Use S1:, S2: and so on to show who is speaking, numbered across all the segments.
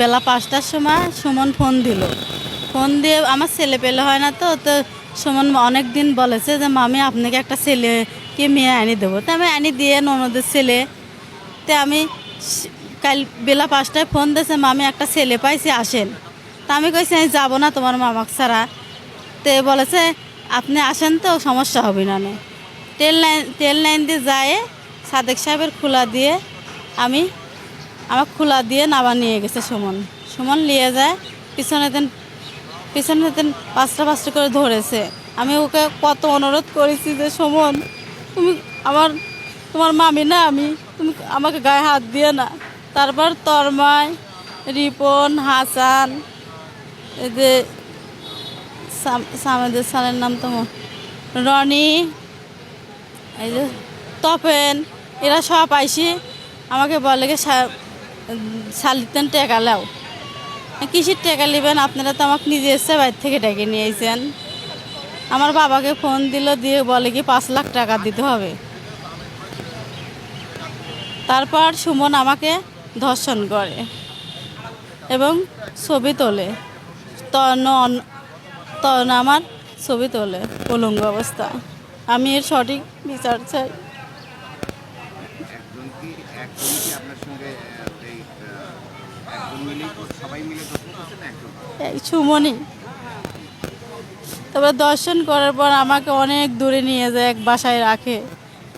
S1: বেলা পাঁচটার সময় সুমন ফোন দিল। ফোন দিয়ে আমার ছেলে পেলে হয় না তো তো সুমন অনেক দিন বলেছে যে, মামি, আপনাকে একটা ছেলেকে মেয়ে আনি দেবো। তো আমি আনি দিয়ে ননদের ছেলে, তো আমি কাল বেলা পাঁচটায় ফোন দিয়েছে, মামি, একটা ছেলে পাইছি, আসেন। তা আমি কইছি, আমি যাব না তোমার মামাক ছাড়া। তে বলেছে, আপনি আসেন তো, সমস্যা হবে না। ট্রেন লাইন ট্রেন লাইন দিয়ে যায়, সাদেক সাহেবের খোলা দিয়ে আমি আমার খোলা দিয়ে নাবা নিয়ে গেছে সুমন। সুমন নিয়ে যায়, পিছনে দিন পিছনে দিন পাঁচটা পাঁচটা করে ধরেছে। আমি ওকে কত অনুরোধ করেছি যে, সুমন, তুমি আমার, তোমার মামি না আমি, তুমি আমাকে গায়ে হাত দিয়ে না। তারপর তরময় রিপন, হাসান, এই যে সাম- সামেদের সালের নাম তো রনি, এই যে তপেন, এরা সব আইসি আমাকে বলে কি শালিতেন টেকা লাও। কিসির টেকা নেবেন আপনারা তো আমাকে নিজে এসে বাইর থেকে ডেকে নিয়েছেন আমার বাবাকে ফোন দিল, দিয়ে বলে কি পাঁচ লাখ টাকা দিতে হবে। তারপর সুমন আমাকে ধর্ষণ করে এবং ছবি তোলে। তন তখন আমার ছবি তোলে, উলঙ্গ অবস্থা। আমি এর সঠিক বিচার চাই।
S2: একজন কি একজন কি আপনার সঙ্গে এই
S1: সুমনই তারপর দর্শন করার পর আমাকে অনেক দূরে নিয়ে যায়, এক বাসায় রাখে।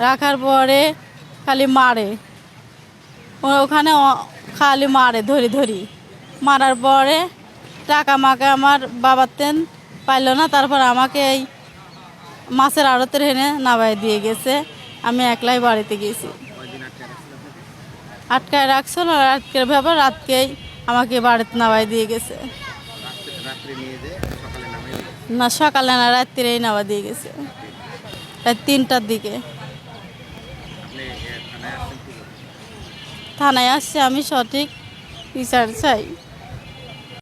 S1: রাখার পরে খালি মারে। ওখানে খালি মারে ধরি ধরি। মারার পরে টাকা মাকে আমার বাবার তেন পাইল না, তারপর আমাকে এই মাছের আড়তের হেনে নাবাই দিয়ে গেছে। আমি একলাই বাড়িতে গেছি
S2: কয়দিন আটকে রাখছিল আপনাকে?
S1: আটকায় রাখছিল আটকের ব্যাপার রাতকেই আমাকে বাড়িতে নামাই দিয়ে গেছে। না, সকালে না রাত্রেই নামা দিয়ে গেছে। তিনটার দিকে। থানায় আসছে, আমি সঠিক বিচার চাই।